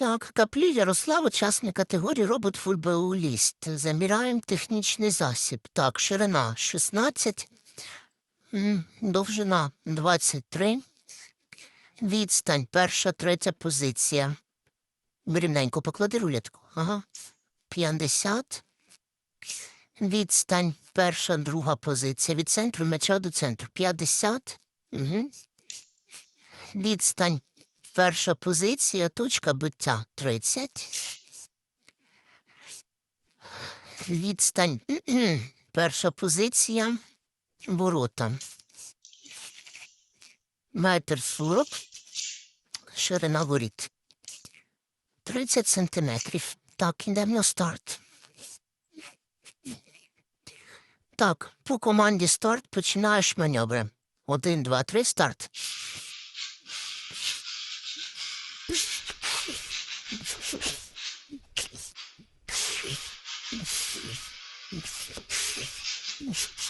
Так, каплі Ярослав, учасник категорії робот-футболіст. Заміряємо технічний засіб. Так, ширина 16, довжина 23, відстань перша, третя позиція. Рівненько поклади рулетку. Ага. 50. Відстань перша, друга позиція. Від центру м'яча до центру. 50. Угу. Відстань перша позиція, точка биття 30. Відстань перша позиція, ворота. Метр сорок, ширина воріт. 30 сантиметрів. Так, ідемо на старт. Так, по команді старт починаєш маневри. Один, два, три, старт. uns